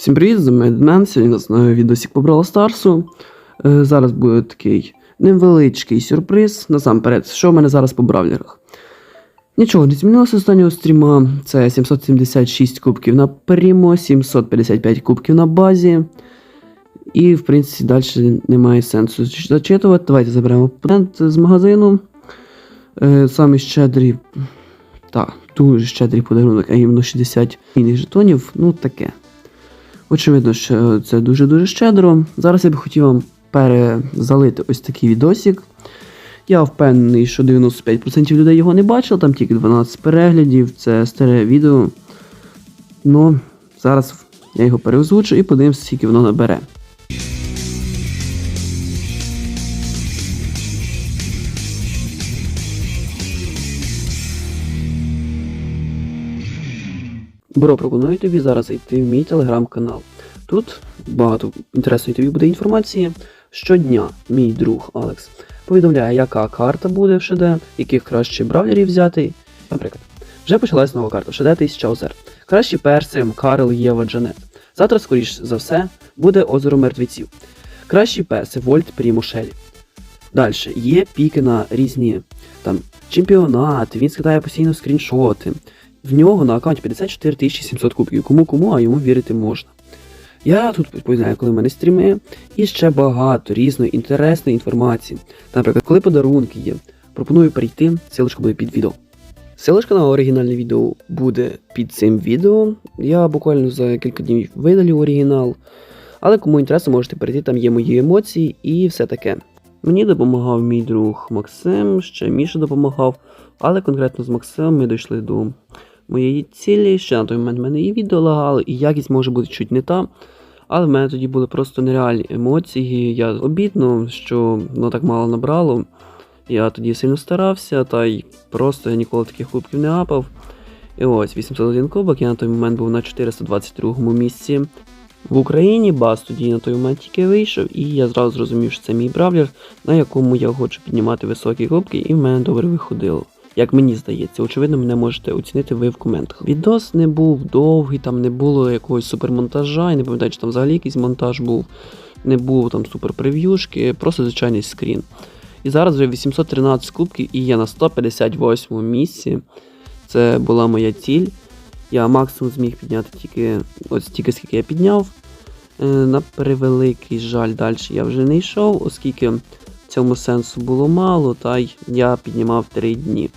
Всім привіт, з вами Дмен. Сьогодні у нас новий відосик по Brawl Старсу. Е, зараз буде такий невеличкий сюрприз. Насамперед, що в мене зараз по бравлерах? Нічого не змінилося з останнього стріма. Це 776 кубків на примо, 755 кубків на базі. І, в принципі, далі немає сенсу зачитувати. Давайте заберемо патент з магазину. Е, самі щедрі. Так, дуже щедрий подарунок, а іменно 60 мінних жетонів. Ну, таке. Очевидно, що це дуже-дуже щедро. Зараз я би хотів вам перезалити ось такий відосик. Я впевнений, що 95% людей його не бачили, там тільки 12 переглядів, це старе відео. Ну, зараз я його переозвучу і подивимося, скільки воно набере. Бро, пропоную тобі зараз зайти в мій телеграм-канал. Тут багато інтересної тобі буде інформації. Щодня мій друг Алекс повідомляє, яка карта буде в ШД, яких краще бравлерів взяти. Наприклад, вже почалась нова карта в ШД 1000 озер. Кращі перси, Карл, Єва, Джанет. Завтра, скоріш за все, буде озеро мертвеців. Кращі перси, Вольт, Прімо, Шелі. Далі є піки на різні там чемпіонати, він скидає постійно скріншоти. В нього на аккаунті 54 700 кубків. Кому кому, а йому вірити можна. Я тут повідомляю, коли в мене стріми, і ще багато різної інтересної інформації. Наприклад, коли подарунки є, пропоную перейти, ссылочка буде під відео. Ссылочка на оригінальне відео буде під цим відео. Я буквально за кілька днів видалю оригінал. Але кому інтересно, можете перейти, там є мої емоції і все таке. Мені допомагав мій друг Максим, ще Міша допомагав, але конкретно з Максимом ми дійшли до моєї цілі. Ще на той момент в мене і відео лагало, і якість може бути чуть не та. Але в мене тоді були просто нереальні емоції. Я обідно, що воно так мало набрало. Я тоді сильно старався, та й просто я ніколи таких кубків не апав. І ось 801 кубок, я на той момент був на 422 місці. В Україні бас тоді на той момент тільки вийшов, і я зразу зрозумів, що це мій бравлер, на якому я хочу піднімати високі кубки, і в мене добре виходило. Як мені здається, очевидно, мене можете оцінити ви в коментах. Відос не був довгий, там не було якогось супермонтажа, я не пам'ятаю, чи там взагалі якийсь монтаж був, не було там супер прев'юшки, просто звичайний скрін. І зараз вже 813 кубків і я на 158 місці. Це була моя ціль. Я максимум зміг підняти тільки ось стільки, скільки я підняв. Е, На превеликий жаль, далі я вже не йшов, оскільки цьому сенсу було мало, та й я піднімав 3 дні.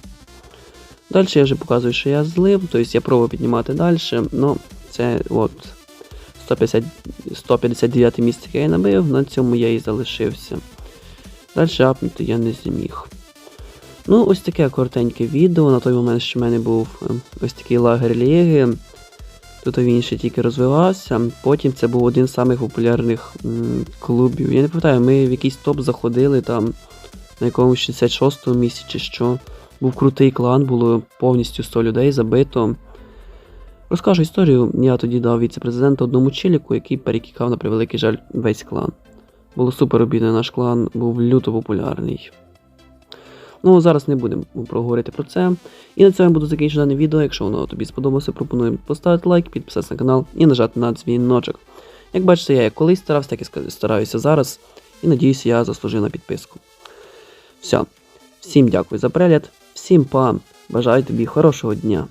Далі я вже показую, що я злив, тобто я пробую піднімати далі, але це от 150, 159 місце, яке я набив, на цьому я і залишився. Далі апнути я не зміг. Ну, ось таке коротеньке відео. На той момент, що в мене був е, ось такий лагер ліги. Тут він ще тільки розвивався. Потім це був один з самих популярних клубів. Я не пам'ятаю, ми в якийсь топ заходили там на якомусь 66-му місці чи що. Був крутий клан, було повністю 100 людей забито. Розкажу історію. Я тоді дав віце-президента одному челіку, який перекікав на превеликий жаль весь клан. Було супер обідно, наш клан був люто популярний. Ну, зараз не будемо проговорити про це. І на цьому буду закінчити дане відео. Якщо воно тобі сподобалося, пропоную поставити лайк, підписатися на канал і нажати на дзвіночок. Як бачите, я як колись старався, так і стараюся зараз. І надіюся, я заслужив на підписку. Все. Всім дякую за перегляд, всім па. Бажаю тобі хорошого дня.